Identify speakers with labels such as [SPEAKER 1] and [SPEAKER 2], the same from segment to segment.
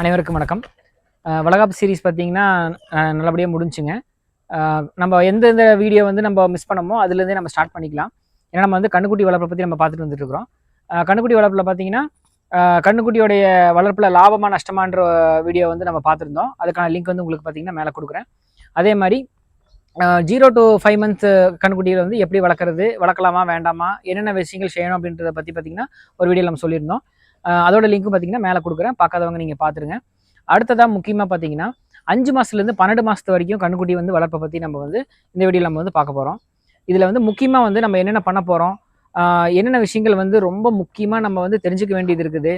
[SPEAKER 1] அனைவருக்கும் வணக்கம். வளகாப்பு சீரிஸ் பார்த்தீங்கன்னா நல்லபடியாக முடிஞ்சுங்க. நம்ம எந்தெந்த வீடியோ வந்து நம்ம மிஸ் பண்ணமோ அதுலேருந்தே நம்ம ஸ்டார்ட் பண்ணிக்கலாம். ஏன்னா நம்ம வந்து கண்ணுக்குட்டி வளர்ப்பை பற்றி நம்ம பார்த்துட்டு வந்துட்டு இருக்கிறோம். கண்ணுக்குட்டி வளர்ப்பில் பார்த்தீங்கன்னா கண்ணுக்குட்டியோடைய வளர்ப்பில் லாபமா நஷ்டமான்ற வீடியோ வந்து நம்ம பார்த்துருந்தோம் அதுக்கான லிங்க் வந்து உங்களுக்கு பார்த்தீங்கன்னா மேலே கொடுக்குறேன். அதே மாதிரி ஜீரோ டு ஃபைவ் மந்த்ஸ் கண்ணுக்குட்டியில் வந்து எப்படி வளர்க்குறது வளர்க்கலாமா வேண்டாமா என்னென்ன விஷயங்கள் செய்யணும் அப்படின்றத பற்றி பார்த்தீங்கன்னா ஒரு வீடியோ நம்ம சொல்லியிருந்தோம். அதோட லிங்க்கும் பார்த்தீங்கன்னா மேலே கொடுக்குறேன். பார்க்காதவங்க நீங்கள் பார்த்துருங்க அடுத்ததாக முக்கியமாக பார்த்தீங்கன்னா அஞ்சு மாதத்துலேருந்து பன்னெண்டு மாதத்து வரைக்கும் கண்ணுக்குட்டி வந்து வளர்ப்பை பற்றி நம்ம வந்து இந்த வீடியோவில் நம்ம வந்து பார்க்க போகிறோம் இதில் வந்து முக்கியமாக வந்து நம்ம என்னென்ன பண்ண போகிறோம் என்னென்ன விஷயங்கள் வந்து ரொம்ப முக்கியமாக நம்ம வந்து தெரிஞ்சுக்க வேண்டியது இருக்குது.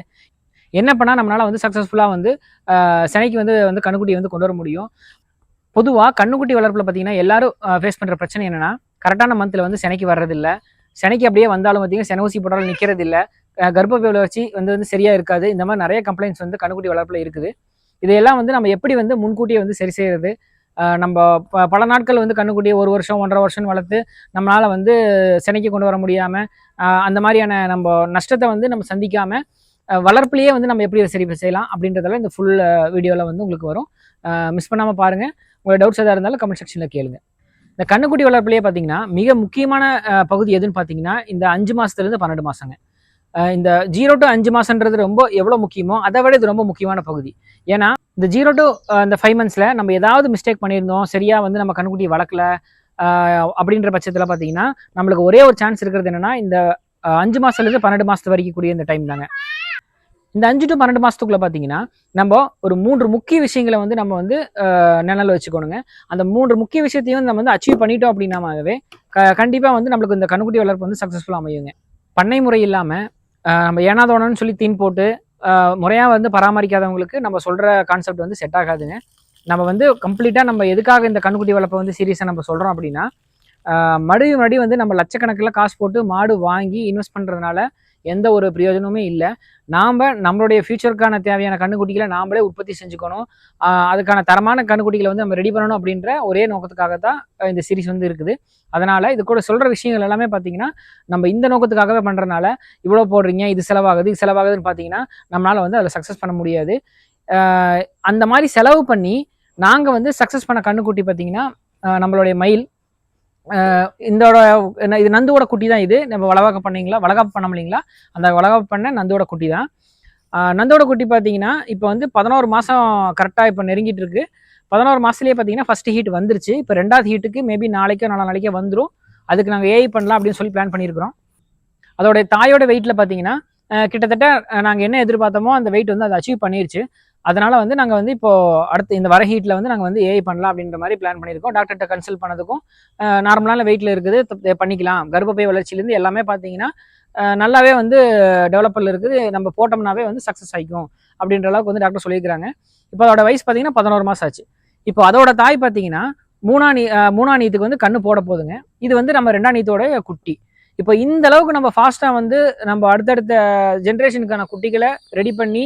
[SPEAKER 1] என்ன பண்ணால் நம்மளால் வந்து சக்ஸஸ்ஃபுல்லாக வந்து சினைக்கு வந்து வந்து கண்ணுக்குட்டியை வந்து கொண்டு வர முடியும். பொதுவாக கண்ணுக்குட்டி வளர்ப்பில் பார்த்தீங்கன்னா எல்லாரும் ஃபேஸ் பண்ணுற பிரச்சனை என்னென்னா கரெக்டான மந்தில் வந்து சினைக்கு வர்றதில்ல. சினைக்கு அப்படியே வந்தாலும் பார்த்தீங்கன்னா சென ஊசி போட்டாலும் நிற்கிறது இல்லை கர்ப்பப்பை வளர்ச்சி வந்து வந்து சரியாக இருக்காது. இந்த மாதிரி நிறைய கம்ப்ளைண்ட்ஸ் வந்து கண்ணுக்குட்டி வளர்ப்பில் இருக்குது. இதையெல்லாம் வந்து நம்ம எப்படி வந்து முன்கூட்டியே வந்து சரி செய்யறது? நம்ம ப- பல நாட்கள் வந்து கண்ணுக்குட்டியை ஒரு வருஷம் ஒன்றரை வருஷம் வளர்த்து நம்மளால் வந்து சினைக்கு கொண்டு வர முடியாமல் அந்த மாதிரியான நம்ம நஷ்டத்தை வந்து நம்ம சந்திக்காமல் வளர்ப்புலேயே வந்து நம்ம எப்படி சரி செய்யலாம் அப்படின்றதெல்லாம் இந்த ஃபுல் வீடியோவில் வந்து உங்களுக்கு வரும். மிஸ் பண்ணாமல் பாருங்க. உங்களுக்கு டவுட்ஸ் எதாக இருந்தாலும் கமெண்ட் செக்ஷனில் கேளுங்க. இந்த கண்ணுக்குட்டி வளர்ப்புலேயே பார்த்தீங்கன்னா மிக முக்கியமான பகுதி எதுன்னு பார்த்தீங்கன்னா இந்த அஞ்சு மாதத்துலேருந்து பன்னெண்டு மாதங்க இந்த ஜீரோ டு அஞ்சு மாதன்றது ரொம்ப எவ்வளோ முக்கியமோ அதை விட இது ரொம்ப முக்கியமான பகுதி. ஏன்னா இந்த ஜீரோ டு இந்த ஃபைவ் மந்த்ஸில் நம்ம ஏதாவது மிஸ்டேக் பண்ணியிருந்தோம் சரியா வந்து நம்ம கண்ணுக்குட்டி வளர்க்கல அப்படின்ற பட்சத்தில் பார்த்தீங்கன்னா நம்மளுக்கு ஒரே ஒரு சான்ஸ் இருக்கிறது என்னென்னா இந்த அஞ்சு மாதத்துலேருந்து பன்னெண்டு மாதத்து வரைக்கும் கூடிய இந்த டைம் தாங்க. இந்த அஞ்சு டு பன்னெண்டு மாதத்துக்குள்ளே பார்த்தீங்கன்னா நம்ம ஒரு மூன்று முக்கிய விஷயங்களை வந்து நம்ம வந்து ஆஹ் வச்சுக்கணுங்க. அந்த மூன்று முக்கிய விஷயத்தையும் நம்ம வந்து அச்சீவ் பண்ணிட்டோம் அப்படின்னாவே க கண்டிப்பாக வந்து நம்மளுக்கு இந்த கண்ணுக்குட்டி வளர்ப்பு வந்து சக்ஸஸ்ஃபுல்லாக அமையுங்க. பண்ணை முறை இல்லாமல் நம்ம ஏனாதோனன்னு சொல்லி தீன் போட்டு முறையாக வந்து பராமரிக்காதவங்களுக்கு நம்ம சொல்கிற கான்செப்ட் வந்து செட் ஆகாதுங்க. நம்ம வந்து கம்ப்ளீட்டாக நம்ம எதுக்காக இந்த கண்ணுக்குட்டி வளர்ப்பை வந்து சீரியஸாக நம்ம சொல்கிறோம் அப்படின்னா மறுபடியும் மறுபடியும் வந்து நம்ம லட்சக்கணக்கில் காசு போட்டு மாடு வாங்கி இன்வெஸ்ட் பண்ணுறதுனால எந்த ஒரு பிரயோஜனமுமே இல்லை. நாம் நம்மளுடைய ஃபியூச்சருக்கான தேவையான கண்ணுக்குட்டிகளை நாமளே உற்பத்தி செஞ்சுக்கணும். அதுக்கான தரமான கண்ணுக்குட்டிகளை வந்து நம்ம ரெடி பண்ணணும் அப்படின்ற ஒரே நோக்கத்துக்காக தான் இந்த சீரிஸ் வந்து இருக்குது. அதனால் இது கூட சொல்கிற விஷயங்கள் எல்லாமே பார்த்தீங்கன்னா நம்ம இந்த நோக்கத்துக்காகவே பண்ணுறனால இவ்வளோ போடுறீங்க இது செலவாகுது இது செலவாகுதுன்னு பார்த்தீங்கன்னா நம்மளால் வந்து அதில் சக்ஸஸ் பண்ண முடியாது. அந்த மாதிரி செலவு பண்ணி நாங்கள் வந்து சக்ஸஸ் பண்ண கண்ணுக்குட்டி பார்த்தீங்கன்னா நம்மளுடைய மயில் இந்தோட என்ன, இது நந்தோட குட்டி தான் இது. நம்ம வளவாக்க பண்ணீங்களா? வளகாப்பு பண்ண முடியுங்களா? அந்த வளகாப்பு பண்ண நந்தோட குட்டி தான் நந்தோட குட்டி பார்த்தீங்கன்னா இப்போ வந்து பதினோரு மாதம் கரெக்டாக இப்போ நெருங்கிட்டு இருக்கு. பதினோரு மாதத்துலேயே பார்த்தீங்கன்னா ஃபர்ஸ்ட் ஹீட் வந்துருச்சு. இப்போ ரெண்டாவது ஹீட்டுக்கு மேபி நாளைக்கோ நாலா நாளைக்கோ வந்துடும் அதுக்கு நாங்கள் ஏஐ பண்ணலாம் அப்படின்னு சொல்லி பிளான் பண்ணியிருக்கிறோம். அதோடைய தாயோட வெயிட்டில் பார்த்தீங்கன்னா கிட்டத்தட்ட நாங்கள் என்ன எதிர்பார்த்தோமோ அந்த வெயிட் வந்து அதை அச்சீவ் பண்ணிருச்சு. அதனால வந்து நாங்கள் வந்து இப்போ அடுத்து இந்த வர ஹீட்டில் வந்து நாங்கள் வந்து ஏஐ பண்ணலாம் அப்படின்ற மாதிரி பிளான் பண்ணியிருக்கோம். டாக்டர்கிட்ட கன்சல்ட் பண்ணதுக்கும் நார்மலான வெயிட்டில் இருக்குது பண்ணிக்கலாம். கர்ப்பப்பை வளர்ச்சியிலேருந்து எல்லாமே பார்த்தீங்கன்னா நல்லாவே வந்து டெவலப்பரில் இருக்குது. நம்ம போட்டோம்னாவே வந்து சக்ஸஸ் ஆகிக்கும் அப்படின்ற அளவுக்கு வந்து டாக்டர் சொல்லியிருக்கிறாங்க. இப்போ அதோட வயசு பார்த்தீங்கன்னா பதினோரு மாதம் ஆச்சு. இப்போ அதோட தாய் பார்த்தீங்கன்னா மூணா நீ மூணா நீத்துக்கு வந்து கண்ணு போட போதுங்க. இது வந்து நம்ம ரெண்டாம் நீத்தோட குட்டி. இப்போ இந்த அளவுக்கு நம்ம ஃபாஸ்ட்டாக வந்து நம்ம அடுத்தடுத்த ஜென்ரேஷனுக்கான குட்டிகளை ரெடி பண்ணி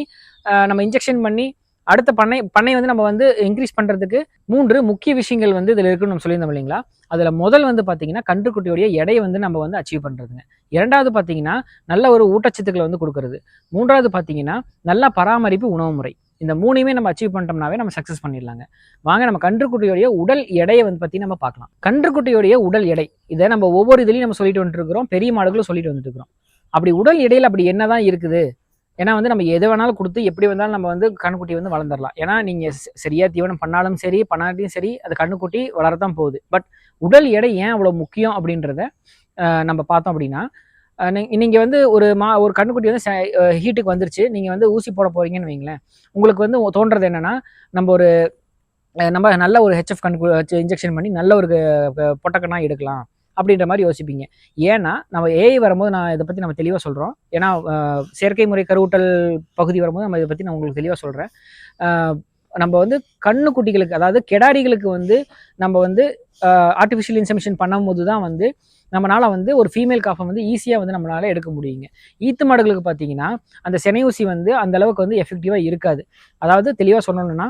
[SPEAKER 1] நம்ம இன்ஜெக்ஷன் பண்ணி அடுத்த பண்ணை பண்ணை வந்து நம்ம வந்து இன்க்ரீஸ் பண்ணுறதுக்கு மூன்று முக்கிய விஷயங்கள் வந்து இதில் இருக்குன்னு நம்ம சொல்லியிருந்தோம் இல்லைங்களா? அதில் முதல் வந்து பார்த்தீங்கன்னா கன்றுக்குட்டியோடைய எடையை வந்து நம்ம வந்து அச்சீவ் பண்ணுறதுங்க இரண்டாவது பார்த்தீங்கன்னா நல்ல ஒரு ஊட்டச்சத்துக்களை வந்து கொடுக்கறது. மூன்றாவது பார்த்தீங்கன்னா நல்ல பராமரிப்பு உணவு முறை. இந்த மூணையுமே நம்ம அச்சீவ் பண்ணிட்டோம்னாவே நம்ம சக்ஸஸ் பண்ணிடலாங்க. வாங்க நம்ம கன்றுக்குட்டியோடைய உடல் எடையை வந்து பற்றி நம்ம பார்க்கலாம். கன்றுக்குட்டியோடைய உடல் எடை. இதை நம்ம ஒவ்வொரு இதுலையும் நம்ம சொல்லிட்டு வந்துட்டு இருக்கிறோம். பெரிய மாடுகளும் சொல்லிட்டு வந்துட்டு இருக்கிறோம். அப்படி உடல் எடையில் அப்படி என்னதான் இருக்குது? ஏன்னா வந்து நம்ம எது வேணாலும் கொடுத்து எப்படி வந்தாலும் நம்ம வந்து கண்ணுக்குட்டி வந்து வளர்ந்துடலாம். ஏன்னா நீங்கள் சரியா தீவனம் பண்ணாலும் சரி பண்ணாட்டியும் சரி அது கண்ணுக்குட்டி வளரத்தான் போகுது. பட் உடல் எடை ஏன் அவ்வளோ முக்கியம் அப்படின்றத நம்ம பார்த்தோம் அப்படின்னா நீங்கள் வந்து ஒரு மா ஒரு கண்ணுக்குட்டி வந்து ஹீட்டுக்கு வந்துருச்சு நீங்கள் வந்து ஊசி போட போறீங்கன்னு வைங்களேன். உங்களுக்கு வந்து தோன்றது என்னன்னா நம்ம ஒரு நம்ம நல்ல ஒரு ஹெச்எஃப் கண் இன்ஜெக்ஷன் பண்ணி நல்ல ஒரு பொட்டக்கண்ணா எடுக்கலாம். அப்படின்ற மாதிரி யோசிப்பீங்க. ஏன்னா நம்ம ஏஐ வரும்போது நான் இதை பற்றி நம்ம தெளிவாக சொல்கிறோம் ஏன்னா செயற்கை முறை கருவூட்டல் பகுதி வரும்போது நம்ம இதை பற்றி நான் உங்களுக்கு தெளிவாக சொல்கிறேன் நம்ம வந்து கண்ணுக்குட்டிகளுக்கு அதாவது கெடாரிகளுக்கு வந்து நம்ம வந்து ஆர்டிஃபிஷியல் இன்சமிஷன் பண்ணும்போது தான் வந்து நம்மளால வந்து ஒரு ஃபீமேல் காஃபை வந்து ஈஸியாக வந்து நம்மளால எடுக்க முடியுங்க. ஈத்து மாடுகளுக்கு பார்த்தீங்கன்னா அந்த செனை ஊசி வந்து அந்த அளவுக்கு வந்து எஃபெக்டிவாக இருக்காது. அதாவது தெளிவாக சொல்லணும்னா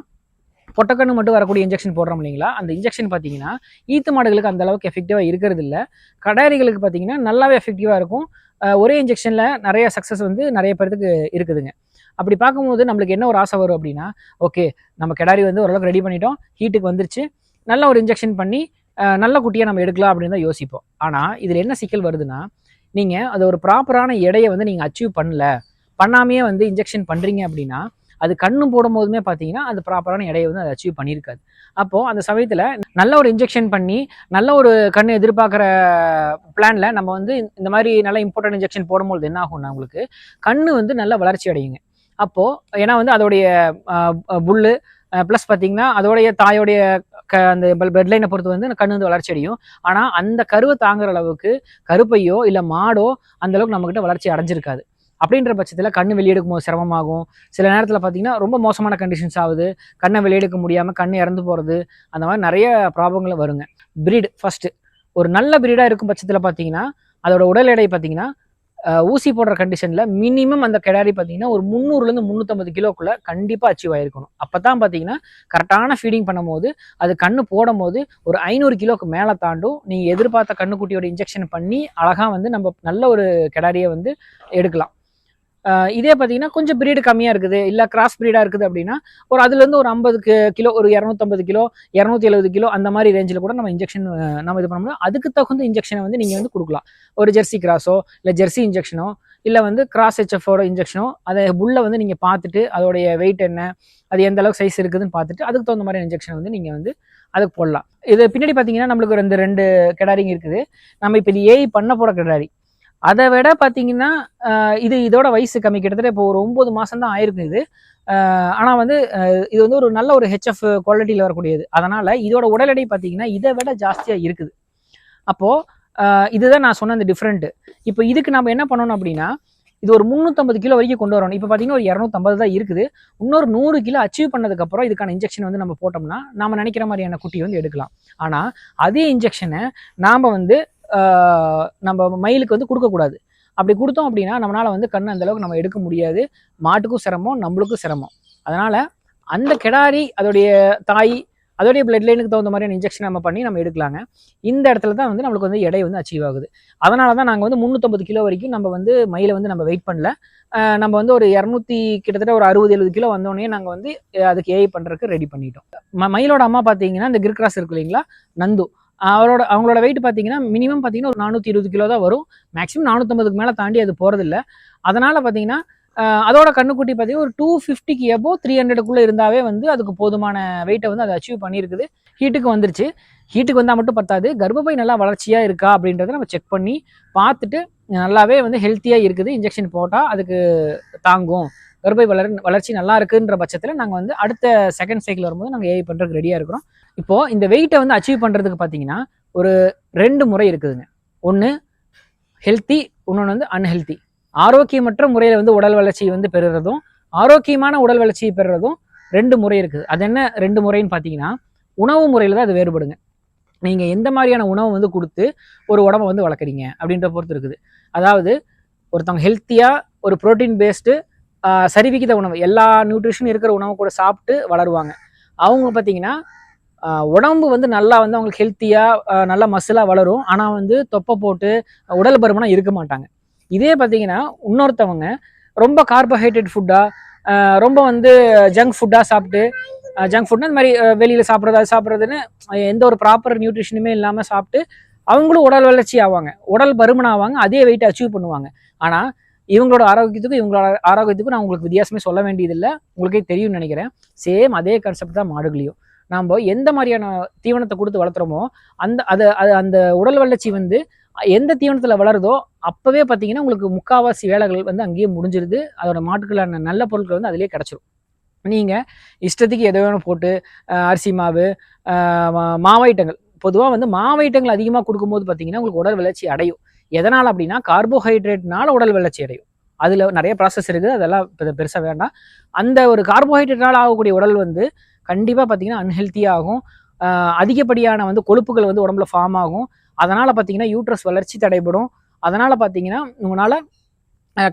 [SPEAKER 1] பொட்டக்கண்ணு மட்டும் வரக்கூடிய இன்ஜெக்ஷன் போடுறோம் இல்லைங்களா? அந்த இன்ஜெக்ஷன் பார்த்தீங்கன்னா ஈத்து மாடுகளுக்கு அந்த அளவுக்கு எஃபெக்டிவாக இருக்கிறது இல்லை. கடாரிகளுக்கு பார்த்தீங்கன்னா நல்லாவே எஃபெக்டிவாக இருக்கும். ஒரே இன்ஜெக்ஷனில் நிறைய சக்ஸஸ் வந்து நிறைய பேர்த்துக்கு இருக்குதுங்க. அப்படி பார்க்கும்போது நம்மளுக்கு என்ன ஒரு ஆசை வரும் அப்படின்னா ஓகே நம்ம கிடாரி வந்து ஓரளவுக்கு ரெடி பண்ணிட்டோம். ஹீட்டுக்கு வந்துருச்சு. நல்ல ஒரு இன்ஜெக்ஷன் பண்ணி நல்ல குட்டியை நம்ம எடுக்கலாம் அப்படின்னு தான் யோசிப்போம். ஆனால் இதில் என்ன சிக்கல் வருதுன்னா நீங்கள் அது ஒரு ப்ராப்பரான எடையை வந்து நீங்கள் அச்சீவ் பண்ணல. பண்ணாமையே வந்து இன்ஜெக்ஷன் பண்ணுறீங்க அப்படின்னா அது கண்ணு போடும் போதுமே பார்த்தீங்கன்னா அது ப்ராப்பரான எடையை வந்து அதை அச்சீவ் பண்ணியிருக்காது. அப்போது அந்த சமயத்தில் நல்ல ஒரு இன்ஜெக்ஷன் பண்ணி நல்ல ஒரு கண் எதிர்பார்க்குற பிளானில் நம்ம வந்து இந்த மாதிரி நல்ல இம்பார்ட்டன்ட் இன்ஜெக்ஷன் போடும்போது என்ன ஆகும்னா உங்களுக்கு கண் வந்து நல்ல வளர்ச்சி அடையுங்க. அப்போது ஏன்னா வந்து அதோடைய புல்லு ப்ளஸ் பார்த்தீங்கன்னா அதோடைய தாயோடைய க அந்த பெட் லைனை பொறுத்து வந்து கண்ணு வந்து வளர்ச்சி அடையும். ஆனால் அந்த கருவை தாங்குற அளவுக்கு கருப்பையோ இல்லை மாடோ அந்த அளவுக்கு நம்மக்கிட்ட வளர்ச்சி அடைஞ்சிருக்காது. அப்படின்ற பட்சத்தில் கண்ணு வெளியெடுக்கும் போது சிரமமாகும். சில நேரத்தில் பார்த்தீங்கன்னா ரொம்ப மோசமான கண்டிஷன்ஸ் ஆகுது. கண்ணை வெளியெடுக்க முடியாமல் கண் இறந்து போகிறது அந்த மாதிரி நிறைய ப்ராப்ளங்கள் வருங்க. பிரீடு ஃபஸ்ட்டு ஒரு நல்ல பிரீடாக இருக்கும் பட்சத்தில் பார்த்தீங்கன்னா அதோட உடல் எடை பார்த்தீங்கன்னா ஊசி போடுற கண்டிஷனில் மினிமம் அந்த கிடாரி பார்த்தீங்கன்னா ஒரு முந்நூறுலேருந்து முந்நூற்றம்பது கிலோக்குள்ளே கண்டிப்பாக அச்சீவ் ஆகிருக்கணும் அப்போ தான் பார்த்தீங்கன்னா கரெக்டான ஃபீடிங் பண்ணும்போது அது கண்ணு போடும் போது ஒரு ஐநூறு கிலோக்கு மேலே தாண்டும் நீங்கள் எதிர்பார்த்த கண்ணுக்குட்டியோட இன்ஜெக்ஷன் பண்ணி அழகாக வந்து நம்ம நல்ல ஒரு கிடாரியை வந்து எடுக்கலாம். இதே பார்த்தீங்கன்னா கொஞ்சம் பிரீடு கம்மியாக இருக்குது. இல்லை கிராஸ் பிரீடாக இருக்குது அப்படின்னா ஒரு அதுலேருந்து ஒரு ஐம்பது கிலோ ஒரு இரநூத்தம்பது கிலோ இரநூத்தி எழுபது கிலோ அந்த மாதிரி ரேஞ்சில் கூட நம்ம இன்ஜெக்ஷன் நம்ம இது பண்ண முடியும் அதுக்கு தகுந்த இன்ஜெக்ஷனை வந்து நீங்கள் வந்து கொடுக்கலாம். ஒரு ஜெர்சி கிராஸோ இல்லை ஜெர்சி இன்ஜெக்ஷனோ இல்லை வந்து கிராஸ் ஹெச்எஃபோட இன்ஜெக்ஷனோ அதை புல்லை வந்து நீங்கள் பார்த்துட்டு அதோடைய வெயிட் என்ன அது எந்த அளவுக்கு சைஸ் இருக்குதுன்னு பார்த்துட்டு அதுக்கு தகுந்த மாதிரி இன்ஜெக்ஷன் வந்து நீங்கள் வந்து அதுக்கு போடலாம். இது பின்னாடி பார்த்தீங்கன்னா நம்மளுக்கு ரெண்டு ரெண்டு கிடாரிங் இருக்குது. நம்ம இப்போ இது ஏஐ பண்ண போகிற கிடாரி. அதை விட பார்த்தீங்கன்னா இது இதோட வயசு கம்மி. கிட்டத்தட்ட இப்போ ஒரு ஒம்பது மாதம் தான் ஆயிருக்கும் இது. ஆனால் வந்து இது வந்து ஒரு நல்ல ஒரு ஹெச்எஃப் குவாலிட்டியில் வரக்கூடியது. அதனால் இதோட உடல் எடை பார்த்தீங்கன்னா இதை விட ஜாஸ்தியாக இருக்குது. அப்போது இதுதான் நான் சொன்ன அந்த டிஃப்ரெண்ட்டு இப்போ இதுக்கு நம்ம என்ன பண்ணணும் அப்படின்னா இது ஒரு முந்நூற்றம்பது கிலோ வரைக்கும் கொண்டு வரணும். இப்போ பார்த்தீங்கன்னா ஒரு இரநூத்தம்பது தான் இருக்குது. இன்னொரு நூறு கிலோ அச்சீவ் பண்ணதுக்கப்புறம் இதுக்கான இன்ஜெக்ஷன் வந்து நம்ம போட்டோம்னா நம்ம நினைக்கிற மாதிரியான குட்டி வந்து எடுக்கலாம். ஆனால் அதே இன்ஜெக்ஷனை நாம் வந்து நம்ம மயிலுக்கு வந்து கொடுக்கக்கூடாது அப்படி கொடுத்தோம் அப்படின்னா நம்மளால வந்து கண் அந்தளவுக்கு நம்ம எடுக்க முடியாது. மாட்டுக்கும் சிரமம் நம்மளுக்கும் சிரமம். அதனால் அந்த கிடாரி அதோடைய தாய் அதோடைய பிளட் லைனுக்கு தகுந்த மாதிரியான இன்ஜெக்ஷன் நம்ம பண்ணி நம்ம எடுக்கலாங்க. இந்த இடத்துல தான் வந்து நம்மளுக்கு வந்து எடை வந்து அச்சீவ் ஆகுது. அதனால தான் நாங்கள் வந்து முந்நூற்றம்பது கிலோ வரைக்கும் நம்ம வந்து மயிலை வந்து நம்ம வெயிட் பண்ணல. நம்ம வந்து ஒரு இரநூத்தி கிட்டத்தட்ட ஒரு அறுபது எழுபது கிலோ வந்தோடனே நாங்கள் வந்து அதுக்கு ஏஐ பண்ணுறதுக்கு ரெடி பண்ணிட்டோம். மயிலோட அம்மா பார்த்தீங்கன்னா இந்த கிர்கிராஸ் இருக்கு இல்லைங்களா? நந்து. அவரோட அவங்களோட வெயிட் பார்த்தீங்கன்னா மினிமம் பார்த்தீங்கன்னா ஒரு நானூற்றி இருபது கிலோ தான் வரும். மேக்ஸிமம் நானூற்றம்பதுக்கு மேலே தாண்டி அது போகிறதில்ல அதனால் பார்த்தீங்கன்னா அதோட கண்ணுக்குட்டி பார்த்தீங்கன்னா ஒரு டூ ஃபிஃப்டிக்கு எபோ த்ரீ ஹண்ட்ரடுக்குள்ளே இருந்தாவே வந்து அதுக்கு போதுமான வெயிட்டை வந்து அதை அச்சீவ் பண்ணியிருக்குது. ஹீட்டுக்கு வந்துருச்சு. ஹீட்டுக்கு வந்தால் மட்டும் பத்தாது. கர்ப்பப்பை நல்லா வளர்ச்சியாக இருக்கா அப்படின்றத நம்ம செக் பண்ணி பார்த்துட்டு நல்லாவே வந்து ஹெல்த்தியாக இருக்குது. இன்ஜெக்ஷன் போட்டால் அதுக்கு தாங்கும். கர்ப்பை வளர் வளர்ச்சி நல்லா இருக்குன்ற பட்சத்தில் நாங்கள் வந்து அடுத்த செகண்ட் சைக்கிள் வரும்போது நாங்கள் ஏஐ பண்ணுறதுக்கு ரெடியாக இருக்கிறோம். இப்போது இந்த வெயிட்டை வந்து அச்சீவ் பண்ணுறதுக்கு பார்த்தீங்கன்னா ஒரு ரெண்டு முறை இருக்குதுங்க. ஒன்று ஹெல்த்தி இன்னொன்று வந்து அன்ஹெல்த்தி ஆரோக்கியமற்ற முறையில் வந்து உடல் வளர்ச்சி வந்து பெறுறதும் ஆரோக்கியமான உடல் வளர்ச்சியை பெறுறதும் ரெண்டு முறை இருக்குது அது என்ன ரெண்டு முறைன்னு பார்த்தீங்கன்னா உணவு முறையில் தான் அது வேறுபடுங்க. நீங்கள் எந்த மாதிரியான உணவு வந்து கொடுத்து ஒரு உடம்பை வந்து வளர்க்குறீங்க அப்படின்ற பொறுத்து இருக்குது. அதாவது ஒருத்தவங்க ஹெல்த்தியாக ஒரு ப்ரோட்டீன் பேஸ்டு சரிவிகித உணவு. எல்லா நியூட்ரிஷனும் இருக்கிற உணவு கூட சாப்பிட்டு வளருவாங்க. அவங்க பார்த்தீங்கன்னா உடம்பு வந்து நல்லா வந்து அவங்களுக்கு ஹெல்த்தியாக நல்லா மசிலாக வளரும். ஆனால் வந்து தொப்பை போட்டு உடல் பருமனாக இருக்க மாட்டாங்க. இதே பார்த்தீங்கன்னா இன்னொருத்தவங்க ரொம்ப கார்போஹைட்ரேட் ஃபுட்டாக ரொம்ப வந்து ஜங்க் ஃபுட்டாக சாப்பிட்டு ஜங்க் ஃபுட்னா இந்த மாதிரி வெளியில் சாப்பிட்றது அது சாப்பிட்றதுன்னு எந்த ஒரு ப்ராப்பர் நியூட்ரிஷனுமே இல்லாமல் சாப்பிட்டு அவங்களும் உடல் வளர்ச்சி ஆவாங்க. உடல் பருமன் ஆவாங்க அதே வெயிட் அச்சீவ் பண்ணுவாங்க. ஆனால் இவங்களோட ஆரோக்கியத்துக்கும் இவங்களோட ஆரோக்கியத்துக்கும் நான் உங்களுக்கு வித்தியாசமே சொல்ல வேண்டியதில்லை. உங்களுக்கே தெரியும்னு நினைக்கிறேன். சேம் அதே கான்செப்ட் தான் மாடுகளையும். நாம் எந்த மாதிரியான தீவனத்தை கொடுத்து வளர்த்துறோமோ அந்த அது அது அந்த உடல் வளர்ச்சி வந்து எந்த தீவனத்தில் வளருதோ அப்போவே பார்த்தீங்கன்னா உங்களுக்கு முக்காவாசி வேலைகள் வந்து அங்கேயே முடிஞ்சிருது. அதோட மாட்டுக்களான நல்ல பொருட்கள் வந்து அதிலே கிடச்சிரும். நீங்கள் இஷ்டத்துக்கு எதை வேணும் போட்டு அரிசி மாவு அஹ், மாவைட்டங்கள் பொதுவாக வந்து மாவைட்டங்கள் அதிகமாக கொடுக்கும்போது பார்த்தீங்கன்னா உங்களுக்கு உடல் வளர்ச்சி அடையும். எதனால் அப்படின்னா கார்போஹைட்ரேட்னால உடல் வளர்ச்சி அடையும். அதில் நிறைய ப்ராசஸ் இருக்குது. அதெல்லாம் பெருசாக வேண்டாம். அந்த ஒரு கார்போஹைட்ரேட்னால் ஆகக்கூடிய உடல் வந்து கண்டிப்பாக பார்த்தீங்கன்னா அன்ஹெல்த்தியாகும் அதிகப்படியான வந்து கொழுப்புகள் வந்து உடம்புல ஃபார்ம் ஆகும். அதனால் பார்த்தீங்கன்னா யூட்ரஸ் வளர்ச்சி தடைபடும். அதனால் பார்த்தீங்கன்னா உங்களால்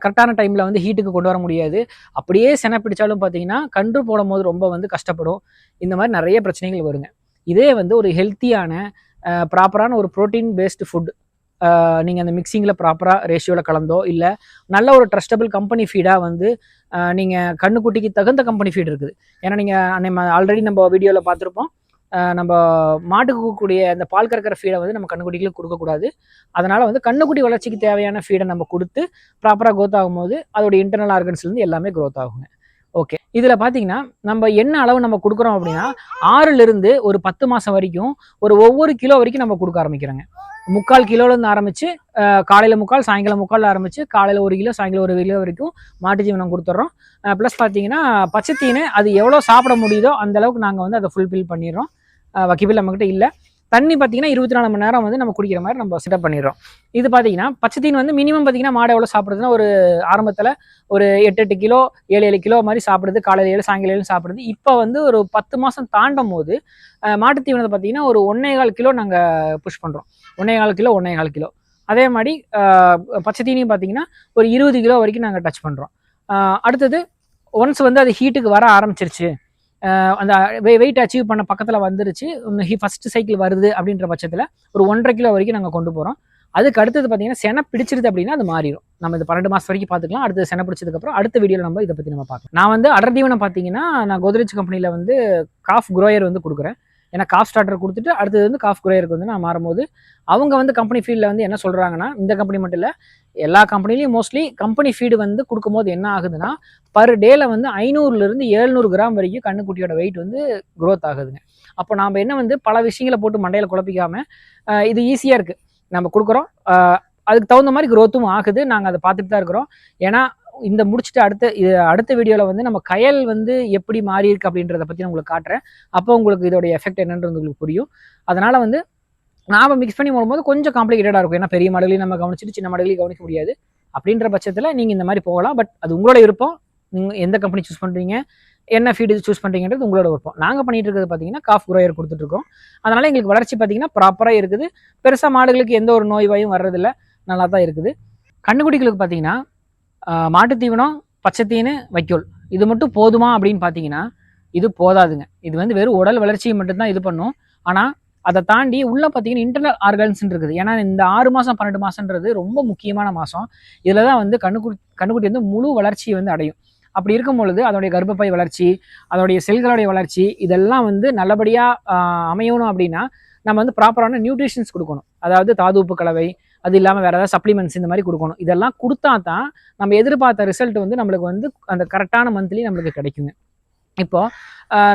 [SPEAKER 1] கரெக்டான டைமில் வந்து ஹீட்டுக்கு கொண்டு வர முடியாது. அப்படியே செனை பிடிச்சாலும் பார்த்தீங்கன்னா கன்று போடும் போது ரொம்ப வந்து கஷ்டப்படும். இந்த மாதிரி நிறைய பிரச்சனைகள் வருங்க. இதே வந்து ஒரு ஹெல்த்தியான ப்ராப்பரான ஒரு ப்ரோட்டீன் பேஸ்டு ஃபுட் நீங்கள் அந்த மிக்சிங்கில் ப்ராப்பராக ரேஷியோவில் கலந்தோ இல்லை நல்ல ஒரு ட்ரஸ்டபிள் கம்பெனி ஃபீடாக வந்து நீங்கள் கண்ணுக்குட்டிக்கு தகுந்த கம்பெனி ஃபீட் இருக்குது. ஏன்னா நீங்கள் நம்ம ஆல்ரெடி நம்ம வீடியோவில் பார்த்துருப்போம். நம்ம மாட்டுக்கு கொடுக்கக்கூடிய அந்த பால் கறக்கிற ஃபீடை வந்து நம்ம கண்ணுக்குட்டிகளுக்கு கொடுக்கக்கூடாது. அதனால் வந்து கண்ணுக்குட்டி வளர்ச்சிக்கு தேவையான ஃபீடை நம்ம கொடுத்து ப்ராப்பராக க்ரோத் ஆகும்போது அதோட இன்டர்னல் ஆர்கன்ஸ்லேருந்து எல்லாமே க்ரோத் ஆகுங்க. ஓகே இதில் பார்த்தீங்கன்னா நம்ம என்ன அளவு நம்ம கொடுக்குறோம் அப்படின்னா ஆறுலேருந்து ஒரு பத்து மாதம் வரைக்கும் ஒரு ஒவ்வொரு கிலோ வரைக்கும் நம்ம கொடுக்க ஆரம்பிக்கிறோங்க. முக்கால் கிலோலேருந்து ஆரம்பித்து காலையில் முக்கால் சாயங்காலம் முக்கால் ஆரம்பித்து காலையில் ஒரு கிலோ சாயங்காலம் ஒரு கிலோ வரைக்கும் மாட்டு தீவனம் கொடுத்துட்றோம். ப்ளஸ் பார்த்தீங்கன்னா பச்சைத்தீனு அது எவ்வளோ சாப்பிட முடியுதோ அந்த அளவுக்கு நாங்கள் வந்து அதை ஃபுல்ஃபில் பண்ணிடுறோம். வக்கிபில் நம்மக்கிட்ட இல்லை. தண்ணி பார்த்தீங்கன்னா இருபத்தி நாலு மணி நேரம் வந்து நம்ம குடிக்கிற மாதிரி நம்ம செட்டப் பண்ணிடுறோம். இது பார்த்தீங்கன்னா பச்சை தீன் வந்து மினிமம் பார்த்தீங்கன்னா மாடு எவ்வளோ சாப்பிடுதுன்னா ஒரு ஆரம்பத்தில் ஒரு எட்டு எட்டு கிலோ ஏழு ஏழு கிலோ மாதிரி சாப்பிடுது. காலையில் ஏழு சாயங்காலம் ஏழு சாப்பிடுது. இப்போ வந்து ஒரு பத்து மாதம் தாண்டும் போது மாட்டு தீவனத்தை பார்த்தீங்கன்னா ஒரு ஒன்றே கால் கிலோ நாங்கள் புஷ் பண்ணுறோம் ஒன்றே கால் கிலோ ஒன்றே கால் கிலோ. அதே மாதிரி பச்சை தீனியும் பார்த்தீங்கன்னா ஒரு இருபது கிலோ வரைக்கும் நாங்கள் டச் பண்ணுறோம் அடுத்தது ஒன்ஸ் வந்து அது ஹீட்டுக்கு வர ஆரம்பிச்சிருச்சு அந்த வெயிட் அச்சீவ் பண்ண பக்கத்தில் வந்துருச்சு. ஃபஸ்ட்டு சைக்கிள் வருது அப்படின்ற பட்சத்தில் ஒரு ஒன்றரை கிலோ வரைக்கும் நாங்கள் கொண்டு போகிறோம் அதுக்கு அடுத்தது பார்த்தீங்கன்னா செனை பிடிச்சிருது அப்படின்னா அது மாறிடும் நம்ம இது பன்னெண்டு மாதம் வரைக்கும் பார்த்துக்கலாம் அடுத்து செனை பிடிச்சதுக்கப்புறம் அடுத்த வீடியோவில் நம்ம இதை பற்றி நம்ம பார்க்கலாம். நான் வந்து அடர் தீவனம் பார்த்தீங்கன்னா நான் கோத்ரேஜ் கம்பெனியில் வந்து காஃப் குரோயர் வந்து கொடுக்குறேன். ஏன்னா காஃப் ஸ்டார்டர் கொடுத்துட்டு அடுத்தது வந்து காஃப் குரேயருக்கு வந்து நான் மாறும்போது அவங்க வந்து கம்பெனி ஃபீல்டில் வந்து என்ன சொல்கிறாங்கன்னா இந்த கம்பெனி மட்டும் இல்லை எல்லா கம்பெனிலையும் மோஸ்ட்லி கம்பெனி ஃபீடு வந்து கொடுக்கும்போது என்ன ஆகுதுன்னா பர் டேல வந்து ஐநூறுலேருந்து ஏழ்நூறு கிராம் வரைக்கும் கண்ணுக்குட்டியோட வெயிட் வந்து க்ரோத் ஆகுதுங்க. அப்போ நாம் என்ன வந்து பல விஷயங்களை போட்டு மண்டையில் குழப்பிக்காம இது ஈஸியாக இருக்குது நம்ம கொடுக்குறோம். அதுக்கு தகுந்த மாதிரி க்ரோத்தும் ஆகுது. நாங்கள் அதை பார்த்துட்டு தான் இருக்கிறோம். ஏன்னா இந்த முடிச்சுட்டு அடுத்த இது அடுத்த வீடியோவில் வந்து நம்ம கயல் வந்து எப்படி மாறி இருக்கு அப்படின்றத பற்றி நான் உங்களுக்கு காட்டுறேன். அப்போ உங்களுக்கு இதோட எஃபெக்ட் என்னன்றது உங்களுக்கு புரியும். அதனால் வந்து நாம் மிக்ஸ் பண்ணி போகும்போது கொஞ்சம் காம்ப்ளிகேட்டடாக இருக்கும். ஏன்னா பெரிய மாடுகளையும் நம்ம கவனிச்சுட்டு சின்ன மாடுகளையும் கவனிக்க முடியாது. அப்படின்ற பட்சத்தில் நீங்கள் இந்த மாதிரி போகலாம். பட் அது உங்களோட விருப்பம். நீங்கள் எந்த கம்பெனி சூஸ் பண்ணுறீங்க என்ன ஃபீடு சூஸ் பண்ணுறீங்கன்றது உங்களோட விருப்பம். நாங்கள் பண்ணிட்டு இருக்கிறது பார்த்தீங்கன்னா காஃப் குரோயர் கொடுத்துட்ருக்கோம் அதனால் எங்களுக்கு வளர்ச்சி பார்த்தீங்கன்னா ப்ராப்பராக இருக்குது. பெருசாக மாடுகளுக்கு எந்த ஒரு நோய் வாயும் வர்றதில்ல. நல்லா தான் இருக்குது. கண்ணுக்குட்டிகளுக்கு பார்த்தீங்கன்னா மாட்டு தீவனம் தீவனம் பச்சைத்தீனு வைக்கோல். இது மட்டும் போதுமா அப்படின்னு பார்த்தீங்கன்னா இது போதாதுங்க. இது வந்து வெறும் உடல் வளர்ச்சியை மட்டும்தான் இது பண்ணும். ஆனால் அதை தாண்டி உள்ள பார்த்தீங்கன்னா இன்டர்னல் ஆர்கன்ஸ்ன்னு இருக்குது ஏன்னா இந்த ஆறு மாதம் பன்னெண்டு மாதன்றது ரொம்ப முக்கியமான மாதம் இதில் தான் வந்து கண்ணுக்குட்டி கண்ணுக்குட்டி வந்து முழு வளர்ச்சியை வந்து அடையும். அப்படி இருக்கும் பொழுது அதோடைய கர்ப்பப்பை வளர்ச்சி அதோடைய செல்களுடைய வளர்ச்சி இதெல்லாம் வந்து நல்லபடியாக அமையணும் அப்படின்னா நம்ம வந்து ப்ராப்பரான நியூட்ரிஷன்ஸ் கொடுக்கணும். அதாவது தாது உப்பு கலவை அது இல்லாமல் வேறு ஏதாவது சப்ளிமெண்ட்ஸ் இந்த மாதிரி கொடுக்கணும். இதெல்லாம் கொடுத்தா தான் நம்ம எதிர்பார்த்த ரிசல்ட் வந்து நம்மளுக்கு வந்து அந்த கரெக்டான மந்த்லி நம்மளுக்கு கிடைக்குங்க. இப்போது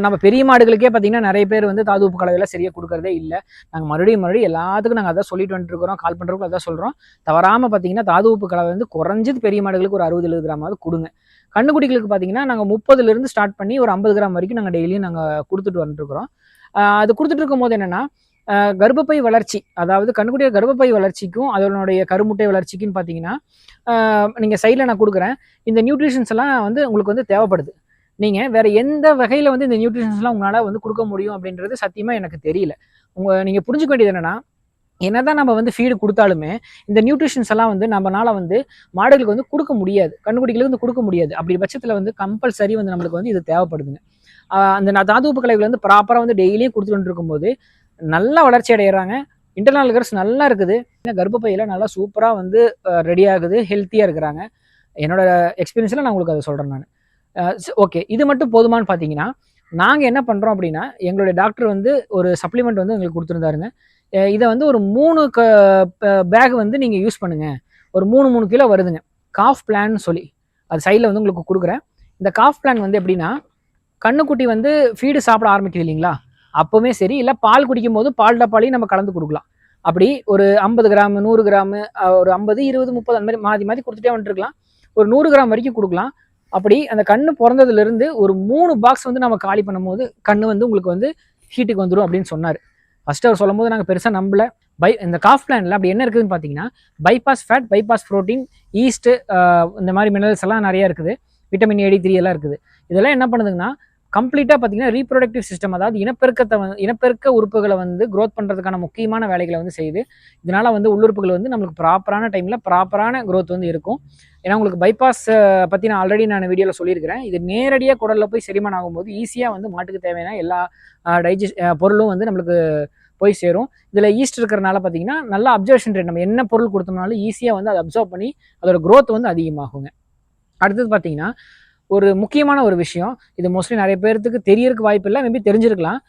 [SPEAKER 1] நம்ம பெரிய மாடுகளுக்கே பார்த்தீங்கன்னா நிறைய பேர் வந்து தாது உப்பு கலவையெல்லாம் சரியாக கொடுக்கறதே இல்லை. நாங்கள் மறுபடியும் மறுபடியும் எல்லாத்துக்கும் நாங்கள் அதான் சொல்லிட்டு வந்துட்டு இருக்கிறோம் கால் பண்ணுறவங்க அதான் சொல்கிறோம் தவறாமல் பார்த்தீங்கன்னா தாது உப்பு கலவை வந்து குறைஞ்சது பெரிய மாடுகளுக்கு ஒரு அறுபது எழுபது கிராமாவது கொடுங்க. கண்ணுக்குட்டிகளுக்கு பார்த்தீங்கன்னா நாங்கள் முப்பதுலேருந்து ஸ்டார்ட் பண்ணி ஒரு ஐம்பது கிராம் வரைக்கும் நாங்கள் டெய்லியும் நாங்கள் கொடுத்துட்டு வந்துருக்குறோம் அது கொடுத்துட்டு இருக்கும்போது என்னென்னா கர்ப்பப்பை வளர்ச்சி அதாவது கண்ணுக்குடிய கர்ப்பப்பை வளர்ச்சிக்கும் அதனுடைய கருமுட்டை வளர்ச்சிக்குன்னு பார்த்தீங்கன்னா நீங்கள் சைடில் நான் கொடுக்குறேன். இந்த நியூட்ரிஷன்ஸ் எல்லாம் வந்து உங்களுக்கு வந்து தேவைப்படுது. நீங்கள் வேறு எந்த வகையில் வந்து இந்த நியூட்ரிஷன்ஸ்லாம் உங்களால் வந்து கொடுக்க முடியும் அப்படின்றது சத்தியமாக எனக்கு தெரியல. உங்கள் நீங்கள் புரிஞ்சுக்க வேண்டியது என்னன்னா என்னதான் நம்ம வந்து ஃபீடு கொடுத்தாலுமே இந்த நியூட்ரிஷன்ஸ் எல்லாம் வந்து நம்மளால வந்து மாடுகளுக்கு வந்து கொடுக்க முடியாது. கண்ணுக்குடிகளுக்கு வந்து கொடுக்க முடியாது. அப்படி பட்சத்தில் வந்து கம்பல்சரி வந்து நம்மளுக்கு வந்து இது தேவைப்படுதுங்க. அந்த நா- தாது உப்பு வந்து ப்ராப்பராக வந்து டெய்லியும் கொடுத்துட்டு இருக்கும்போது நல்லா வளர்ச்சி அடைகிறாங்க இன்டர்னல் கர்ஸ் நல்லா இருக்குது. கர்ப்பப்பையில் நல்லா சூப்பராக வந்து ரெடி ஆகுது ஹெல்த்தியாக இருக்கிறாங்க. என்னோட எக்ஸ்பீரியன்ஸில் நான் உங்களுக்கு அதை சொல்கிறேன் நான். ஓகே இது மட்டும் போதுமான்னு பார்த்தீங்கன்னா நாங்கள் என்ன பண்ணுறோம் அப்படின்னா எங்களுடைய டாக்டர் வந்து ஒரு சப்ளிமெண்ட் வந்து எங்களுக்கு கொடுத்துருந்தாருங்க. இதை வந்து ஒரு மூணு க பேக் வந்து நீங்கள் யூஸ் பண்ணுங்கள் ஒரு மூணு மூணு கிலோ வருதுங்க. காஃப் பிளான் சொல்லி. அது சைடில் வந்து உங்களுக்கு கொடுக்குறேன். இந்த காஃப் பிளான் வந்து எப்படின்னா கண்ணுக்குட்டி வந்து ஃபீடு சாப்பிட ஆரம்பிக்குது இல்லைங்களா? அப்போவுமே சரி இல்லை பால் குடிக்கும் போது பால் டப்பாலையும் நம்ம கலந்து கொடுக்கலாம். அப்படி ஒரு ஐம்பது கிராம் நூறு கிராமு ஒரு ஐம்பது இருபது முப்பது அந்த மாதிரி மாற்றி மாற்றி கொடுத்துட்டே வந்துருக்கலாம். ஒரு நூறு கிராம் வரைக்கும் கொடுக்கலாம். அப்படி அந்த கண்ணு பிறந்ததுலேருந்து ஒரு மூணு பாக்ஸ் வந்து நம்ம காலி பண்ணும்போது கண்ணு வந்து உங்களுக்கு வந்து ஹீட்டுக்கு வந்துடும் அப்படின்னு சொன்னார். ஃபஸ்ட்டு அவர் சொல்லும்போது நாங்கள் பெருசாக நம்பல. பை இந்த காஃப் பிளானில் அப்படி என்ன இருக்குதுன்னு பார்த்தீங்கன்னா bypass fat bypass protein yeast இந்த மாதிரி மினரல்ஸ் எல்லாம் நிறையா இருக்குது. விட்டமின் ஏடி த்ரீ எல்லாம் இருக்குது. இதெல்லாம் என்ன பண்ணுதுங்கன்னா கம்ப்ளீட்டாக பார்த்தீங்கன்னா ரீப்ரொடக்டிவ் சிஸ்டம் அதாவது இனப்பெருக்கத்தை வந்து இனப்பெருக்க உறுப்புகளை வந்து க்ரோத் பண்ணுறதுக்கான முக்கியமான வேலைகளை வந்து செய்யுது. இதனால் வந்து உள்ளுறுப்புகள் வந்து நம்மளுக்கு ப்ராப்பரான டைமில் ப்ராப்பரான க்ரோத் வந்து இருக்கும். ஏன்னா உங்களுக்கு பைபாஸ் பற்றி நான் ஆல்ரெடி நான் வீடியோவில் சொல்லியிருக்கிறேன். இது நேரடியாக குடலில் போய் செரிமானம் ஆகும்போது ஈஸியாக வந்து மாட்டுக்கு தேவையான எல்லா டைஜஸ்ட் பொருளும் வந்து நம்மளுக்கு போய் சேரும். இதில் ஈஸ்ட் இருக்கிறனால பார்த்தீங்கன்னா நல்லா அப்சர்வேஷன் ரேட் நம்ம என்ன பொருள் கொடுத்தோம்னாலும் ஈஸியாக வந்து அதை அப்சர்வ் பண்ணி அதோட க்ரோத் வந்து அதிகமாகுங்க. அடுத்தது பார்த்தீங்கன்னா ஒரு முக்கியமான ஒரு விஷயம். இது மோஸ்ட்லி நிறைய பேர்த்துக்கு தெரியறதுக்கு வாய்ப்பு இல்லை. மேபி தெரிஞ்சிருக்கலாம்.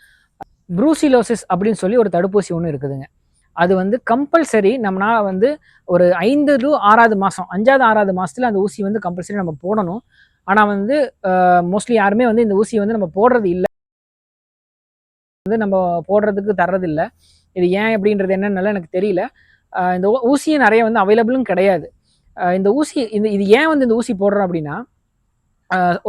[SPEAKER 1] ப்ரூசிலோசிஸ் அப்படின்னு சொல்லி ஒரு தடுப்பூசி ஒன்று இருக்குதுங்க. அது வந்து கம்பல்சரி நம்மனால் வந்து ஒரு ஐந்து டு ஆறாவது மாதம் அஞ்சாவது ஆறாவது மாதத்துல அந்த ஊசி வந்து கம்பல்சரி நம்ம போடணும். ஆனால் வந்து மோஸ்ட்லி யாருமே வந்து இந்த ஊசியை வந்து நம்ம போடுறது இல்லை. வந்து நம்ம போடுறதுக்கு தர்றதில்லை. இது ஏன் அப்படின்றது என்னன்னால எனக்கு தெரியல. இந்த ஊசியை ஊசியும் நிறைய வந்து அவைலபிளும் கிடையாது. இந்த ஊசி இந்த இது ஏன் வந்து இந்த ஊசி போடுறோம் அப்படின்னா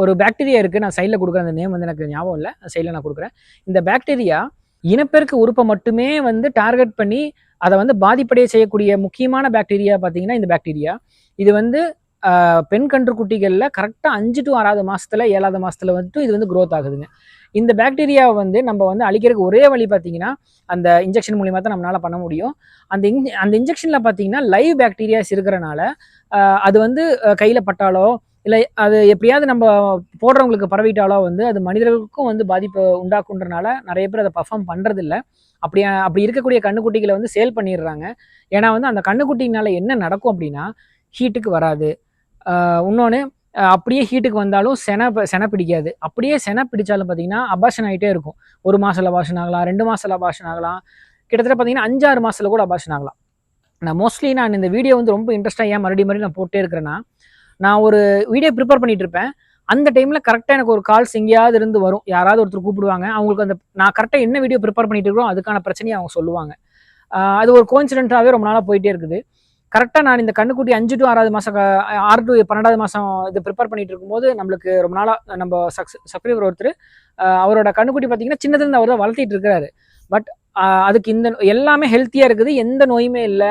[SPEAKER 1] ஒரு பாக்டீரியா இருக்குது நான் சைடில் கொடுக்குற அந்த நேம் வந்து எனக்கு ஞாபகம் இல்லை. சைடில் நான் கொடுக்குறேன். இந்த பாக்டீரியா இனப்பெருக்க உறுப்பை மட்டுமே வந்து டார்கெட் பண்ணி அதை வந்து பாதிப்படைய செய்யக்கூடிய முக்கியமான பாக்டீரியா பார்த்தீங்கன்னா இந்த பாக்டீரியா இது வந்து பெண் பெண் கன்றுக்குட்டிகளில் கரெக்டாக அஞ்சு டு ஆறாவது மாதத்தில் ஏழாவது மாதத்தில் வந்துட்டு இது வந்து க்ரோத் ஆகுதுங்க. இந்த பாக்டீரியாவை வந்து நம்ம வந்து அழிக்கிறதுக்கு ஒரே வழி பார்த்தீங்கன்னா அந்த இன்ஜெக்ஷன் மூலியமா தான் நம்மளால பண்ண முடியும். அந்த இன் அந்த இன்ஜெக்ஷனில் பார்த்தீங்கன்னா லைவ் பாக்டீரியாஸ் இருக்கிறனால அது வந்து கையில் பட்டாலோ இல்லை அது எப்படியாவது நம்ம போடுறவங்களுக்கு பரவிட்டாலோ வந்து அது மனிதர்களுக்கும் வந்து பாதிப்பு உண்டாக்குன்றனால நிறைய பேர் அதை பர்ஃபார்ம் பண்ணுறதில்ல அப்படி அப்படி இருக்கக்கூடிய கண்ணுக்குட்டிகளை வந்து சேல் பண்ணிடுறாங்க. ஏன்னா வந்து அந்த கண்ணுக்குட்டினால என்ன நடக்கும் அப்படின்னா ஹீட்டுக்கு வராது. இன்னொன்று அப்படியே ஹீட்டுக்கு வந்தாலும் செனை ப- செனை பிடிக்காது. அப்படியே செனை பிடிச்சாலும் பார்த்தீங்கன்னா அபாஷன் ஆகிட்டே இருக்கும். ஒரு மாதத்தில் அபாஷன் ஆகலாம் ரெண்டு மாதத்தில் அபாஷன் ஆகலாம். கிட்டத்தட்ட பார்த்தீங்கன்னா அஞ்சாறு மாதத்தில் கூட அபாஷன் ஆகலாம். நான் மோஸ்ட்லி நான் இந்த வீடியோ வந்து ரொம்ப இன்ட்ரெஸ்ட்டாக ஏன் மறுபடியும் மறுபடியும் நான் போட்டே இருக்கிறேன்னா நான் ஒரு வீடியோ ப்ரிப்பேர் பண்ணிட்டு இருப்பேன். அந்த டைமில் கரெக்டாக எனக்கு ஒரு கால்ஸ் எங்கேயாவது இருந்து வரும். யாராவது ஒருத்தர் கூப்பிடுவாங்க. அவங்களுக்கு அந்த நான் கரெக்டாக என்ன வீடியோ ப்ரிப்பேர் பண்ணிட்டு இருக்கிறோம் அதுக்கான பிரச்சனையை அவங்க சொல்லுவாங்க. அது ஒரு கோயின்சிடென்ட்டாகவே ரொம்ப நாளாக போயிட்டே இருக்குது. கரெக்டாக நான் இந்த கண்ணுக்குட்டி அஞ்சு டு ஆறாவது மாதம் ஆறு டு பன்னெண்டாவது மாதம் இது ப்ரிப்பேர் பண்ணிட்டு இருக்கும்போது நம்மளுக்கு ரொம்ப நாளாக நம்ம சக்ஸ் சப்ஸ்கிரைபர் ஒருத்தர் அவரோட கண்ணுக்குட்டி பார்த்தீங்கன்னா சின்னதுலேருந்து அவர் தான் வளர்த்திட்டு இருக்கிறாரு. பட் அதுக்கு இந்த எல்லாமே ஹெல்த்தியாக இருக்குது. எந்த நோயுமே இல்லை.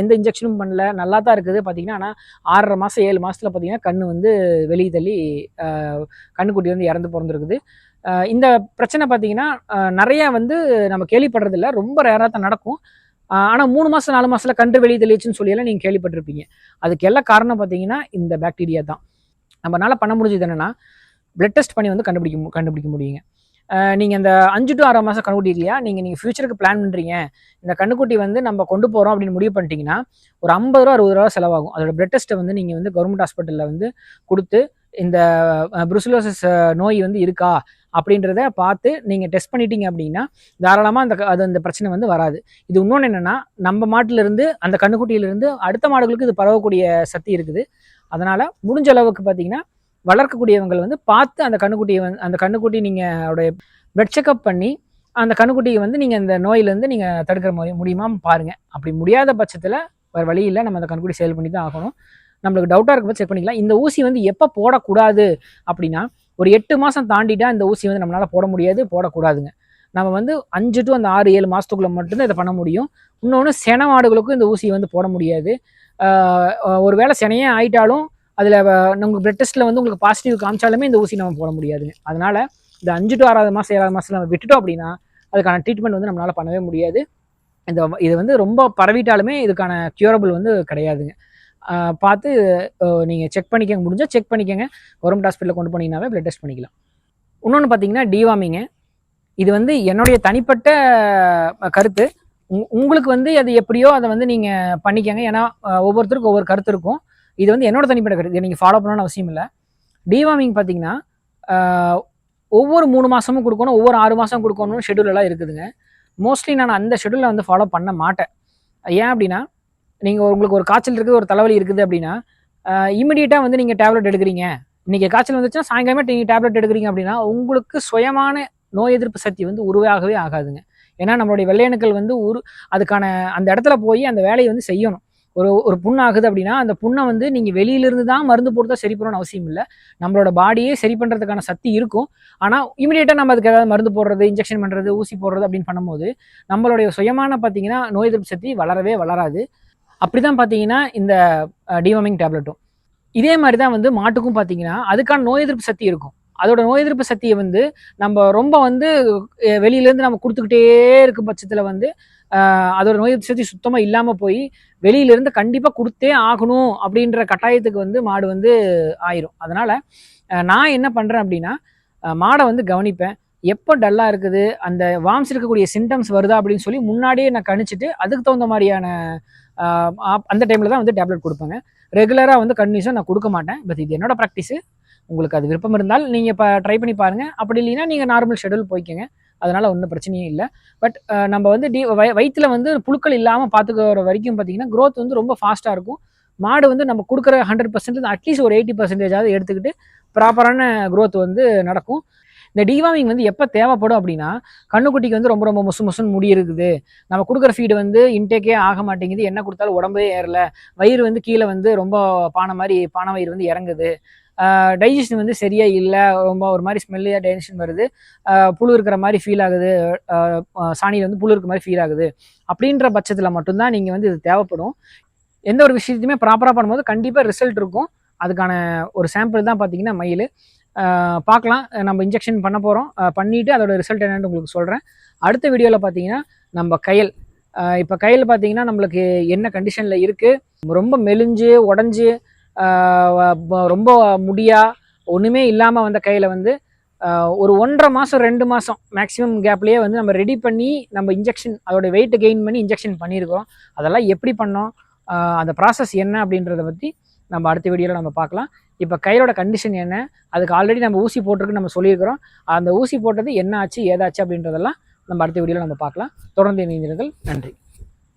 [SPEAKER 1] எந்த இன்ஜெக்ஷனும் பண்ணல. நல்லா தான் இருக்குது பார்த்தீங்கன்னா ஆனால் ஆறரை மாதம் ஏழு மாதத்தில் பார்த்தீங்கன்னா கண் வந்து வெளியே தள்ளி கண்ணுக்குட்டி வந்து இறந்து பிறந்திருக்குது. இந்த பிரச்சனை பார்த்தீங்கன்னா நிறைய வந்து நம்ம கேள்விப்படுறதில்ல. ரொம்ப ரேராக தான் நடக்கும். ஆனால் மூணு மாதம் நாலு மாதத்தில் கன்று வெளியே தெளிச்சுன்னு சொல்லியெல்லாம் நீங்கள் கேள்விப்பட்டிருப்பீங்க. அதுக்கு எல்லா காரணம் பார்த்தீங்கன்னா இந்த பாக்டீரியா தான். நம்மளால பண்ண முடிஞ்சது என்னென்னா பிளட் டெஸ்ட் பண்ணி வந்து கண்டுபிடிக்க கண்டுபிடிக்க முடியுங்க. நீங்கள் இந்த அஞ்சு டு ஆறாம் மாதம் கண்ணுக்குட்டி இல்லையா? நீங்கள் நீங்கள் ஃபியூச்சருக்கு பிளான் பண்ணுறீங்க இந்த கண்ணுக்குட்டி வந்து நம்ம கொண்டு போகிறோம் அப்படின்னு முடிவு பண்ணிட்டீங்கன்னா ஒரு ஐம்பது ரூபா அறுபது ரூபா செலவாகும். அதோட பிளட் டெஸ்ட்டை வந்து நீங்கள் வந்து கவர்மெண்ட் ஹாஸ்பிட்டலில் வந்து கொடுத்து இந்த புருசிலோசிஸ் நோய் வந்து இருக்கா? அப்படின்றத பார்த்து நீங்கள் டெஸ்ட் பண்ணிட்டீங்க அப்படின்னா தாராளமாக அந்த க- அது அந்த பிரச்சனை வந்து வராது. இது இன்னொன்று என்னென்னா நம்ம மாட்டிலிருந்து அந்த கண்ணுக்குட்டியிலிருந்து அடுத்த மாடுகளுக்கு இது பரவக்கூடிய சக்தி இருக்குது. அதனால் முடிஞ்ச அளவுக்கு பார்த்தீங்கன்னா வளர்க்கக்கூடியவங்க வந்து பார்த்து அந்த கண்ணுக்குட்டியை வந்து அந்த கண்ணுக்குட்டி நீங்கள் அவருடைய பிளட் செக்அப் பண்ணி அந்த கண்ணுக்குட்டியை வந்து நீங்கள் இந்த நோயிலேருந்து நீங்கள் தடுக்கிற மாதிரி முடியுமா பாருங்கள் அப்படி முடியாத பட்சத்தில் வேறு வழி இல்லை. நம்ம அந்த கண்ணுக்குட்டி சேல் பண்ணி தான் ஆகணும். நம்மளுக்கு டவுட்டாக இருக்கும்போது செக் பண்ணிக்கலாம். இந்த ஊசி வந்து எப்போ போடக்கூடாது அப்படின்னா ஒரு எட்டு மாதம் தாண்டிட்டா இந்த ஊசி வந்து நம்மளால் போட முடியாது போடக்கூடாதுங்க. நம்ம வந்து அஞ்சு டு அந்த ஆறு ஏழு மாதத்துக்குள்ளே மட்டும்தான் இதை பண்ண முடியும். இன்னொன்று சென மாடுகளுக்கும் இந்த ஊசியை வந்து போட முடியாது. ஒரு வேளை செனையே ஆயிட்டாலும் அதில் உங்களுக்கு பிளட் டெஸ்ட்டில் வந்து உங்களுக்கு பாசிட்டிவ் காமிச்சாலுமே இந்த ஊசி நம்ம போட முடியாதுங்க அதனால் இந்த அஞ்சு டு ஆறாவது மாதம் ஏழாவது மாதம் நம்ம விட்டுட்டோம் அப்படின்னா அதுக்கான ட்ரீட்மெண்ட் வந்து நம்மளால் பண்ணவே முடியாது. இந்த இது வந்து ரொம்ப பரவிட்டாலுமே இதுக்கான க்யூரபிள் வந்து கிடையாதுங்க. பார்த்து நீங்கள் செக் பண்ணிக்கங்க முடிஞ்சால் செக் பண்ணிக்கங்க. கவர்மெண்ட் ஹாஸ்பிட்டலில் கொண்டு போனீங்கன்னாவே பிளட் டெஸ்ட் பண்ணிக்கலாம். இன்னொன்று பார்த்தீங்கன்னா டிவாமிங்க இது வந்து என்னுடைய தனிப்பட்ட கருத்து. உங்- உங்களுக்கு வந்து அது எப்படியோ அதை வந்து நீங்கள் பண்ணிக்கங்க. ஏன்னா ஒவ்வொருத்தருக்கும் ஒவ்வொரு கருத்து இருக்கும். இது வந்து என்னோட தனிப்பட்ட கருத்து. நீங்கள் ஃபாலோ பண்ணணும்னு அவசியம் இல்லை. டிவார்மிங் பார்த்தீங்கன்னா ஒவ்வொரு மூணு மாதமும் கொடுக்கணும் ஒவ்வொரு ஆறு மாதம் கொடுக்கணும்னு schedule எல்லாம் இருக்குதுங்க. மோஸ்ட்லி நான் அந்த ஷெடியூலை வந்து ஃபாலோ பண்ண மாட்டேன். ஏன் அப்படின்னா நீங்கள் உங்களுக்கு ஒரு காய்ச்சல் இருக்குது ஒரு தலைவலி இருக்குது அப்படின்னா இமிடியேட்டாக வந்து நீங்கள் டேப்லெட் எடுக்கிறீங்க. இன்றைக்கி காய்ச்சல் வந்துச்சுன்னா சாயங்காலமே நீங்கள் டேப்லெட் எடுக்கிறீங்க அப்படின்னா உங்களுக்கு சுயமான நோய் எதிர்ப்பு சக்தி வந்து உருவாகவே ஆகாதுங்க. ஏன்னா நம்மளுடைய வெள்ளையணுக்கள் வந்து உரு அதுக்கான அந்த இடத்துல போய் அந்த வேலையை வந்து செய்யணும். ஒரு ஒரு புண்ணு ஆகுது அப்படின்னா அந்த புண்ணை வந்து நீங்கள் வெளியிலிருந்து தான் மருந்து போட்டு தான் சரி பண்ணணும்னு அவசியம் இல்லை. நம்மளோட பாடியே சரி பண்ணுறதுக்கான சக்தி இருக்கும். ஆனால் இமீடியட்டாக நம்ம அதுக்கு ஏதாவது மருந்து போடுறது இன்ஜெக்ஷன் பண்ணுறது ஊசி போடுறது அப்படின்னு பண்ணும்போது நம்மளுடைய சுயமான பார்த்தீங்கன்னா நோய் எதிர்ப்பு சக்தி வளரவே வளராது. அப்படி தான் பார்த்தீங்கன்னா இந்த டிவமிங் டேப்லெட்டும் இதே மாதிரி தான் வந்து மாட்டுக்கும் பார்த்தீங்கன்னா அதுக்கான நோய் எதிர்ப்பு சக்தி இருக்கும். அதோட நோய் எதிர்ப்பு சக்தியை வந்து நம்ம ரொம்ப வந்து வெளியிலேருந்து நம்ம கொடுத்துக்கிட்டே இருக்கும் பட்சத்தில் வந்து அதோட நோய் எதிர்ப்பு சக்தி சுத்தமாக இல்லாமல் போய் வெளியிலேருந்து கண்டிப்பாக கொடுத்தே ஆகணும் அப்படின்ற கட்டாயத்துக்கு வந்து மாடு வந்து ஆயிரும். அதனால் நான் என்ன பண்ணுறேன் அப்படின்னா மாடை வந்து கவனிப்பேன். எப்போ டல்லாக இருக்குது அந்த வாம்ஸ் இருக்கக்கூடிய சிம்டம்ஸ் வருதா அப்படின்னு சொல்லி முன்னாடியே நான் கணிச்சிட்டு அதுக்கு தகுந்த மாதிரியான அந்த டைமில் தான் வந்து டேப்லெட் கொடுப்பேங்க. ரெகுலராக வந்து கண்டினியூஸாக நான் கொடுக்க மாட்டேன். பட் இது என்னோட ப்ராக்டிஸு உங்களுக்கு அது விருப்பம் இருந்தால் நீங்கள் இப்போ ட்ரை பண்ணி பாருங்கள் அப்படி இல்லைன்னா நீங்கள் நார்மல் ஷெடியூல் போய்க்கோங்க. அதனால் ஒன்றும் பிரச்சனையும் இல்லை. பட் நம்ம வந்து டி வய வயிற்றில் வந்து புழுக்கள் இல்லாமல் பார்த்துக்கிற வரைக்கும் பார்த்தீங்கன்னா க்ரோத் வந்து ரொம்ப ஃபாஸ்ட்டாக இருக்கும். மாடு வந்து நம்ம கொடுக்குற ஹண்ட்ரட் பர்சன்ட் அட்லீஸ்ட் ஒரு எயிட்டி பர்சன்டேஜாவது எடுத்துக்கிட்டு ப்ராப்பரான க்ரோத் வந்து நடக்கும். இந்த டிவாமிங் வந்து எப்போ தேவைப்படும் அப்படின்னா கண்ணுக்குட்டிக்கு வந்து ரொம்ப ரொம்ப முசு முசுன்னு முடி இருக்குது. நம்ம கொடுக்குற ஃபீடு வந்து இன்டேக்கே ஆக மாட்டேங்குது. என்ன கொடுத்தாலும் உடம்பே ஏறல. வயிறு வந்து கீழே வந்து ரொம்ப பானை மாதிரி பானை வயிறு வந்து இறங்குது. டைஜஷன் வந்து சரியா இல்லை ரொம்ப ஒரு மாதிரி ஸ்மெல்லியாக டைஜஷன் வருது. புழு இருக்கிற மாதிரி ஃபீல் ஆகுது. சாணியில் வந்து புழு இருக்கிற மாதிரி ஃபீல் ஆகுது. அப்படின்ற பட்சத்தில் மட்டும்தான் நீங்கள் வந்து இது தேவைப்படும். எந்த ஒரு விஷயத்தையுமே ப்ராப்பராக பண்ணும்போது கண்டிப்பாக ரிசல்ட் இருக்கும். அதுக்கான ஒரு சாம்பிள் தான் பார்த்தீங்கன்னா மயில் பார்க்கலாம் நம்ம இன்ஜெக்ஷன் பண்ண போகிறோம் பண்ணிவிட்டு அதோட ரிசல்ட் என்னன்னு உங்களுக்கு சொல்கிறேன் அடுத்த வீடியோவில் பார்த்தீங்கன்னா நம்ம கயல். இப்போ கையில் பார்த்தீங்கன்னா நம்மளுக்கு என்ன கண்டிஷனில் இருக்குது ரொம்ப மெலிஞ்சு உடஞ்சி ரொம்ப முடியா ஒன்றுமே இல்லாமல் வந்த கையில் வந்து ஒரு ஒன்றரை மாதம் ரெண்டு மாதம் மேக்ஸிமம் கேப்லேயே வந்து நம்ம ரெடி பண்ணி நம்ம இன்ஜெக்ஷன் அதோட வெயிட்டை கெயின் பண்ணி இன்ஜெக்ஷன் பண்ணியிருக்கோம் அதெல்லாம் எப்படி பண்ணோம்? அந்த ப்ராசஸ் என்ன அப்படின்றத பற்றி நம்ம அடுத்த வீடியோவில் நம்ம பார்க்கலாம். இப்போ கையோட கண்டிஷன் என்ன? அதுக்கு ஆல்ரெடி நம்ம ஊசி போட்டிருக்கு நம்ம சொல்லியிருக்கிறோம். அந்த ஊசி போட்டது என்ன ஆச்சு ஏதாச்சு அப்படின்றதெல்லாம் நம்ம அடுத்த வீடியோவில் நம்ம பார்க்கலாம். தொடர்ந்து இணைந்திருங்கள். நன்றி.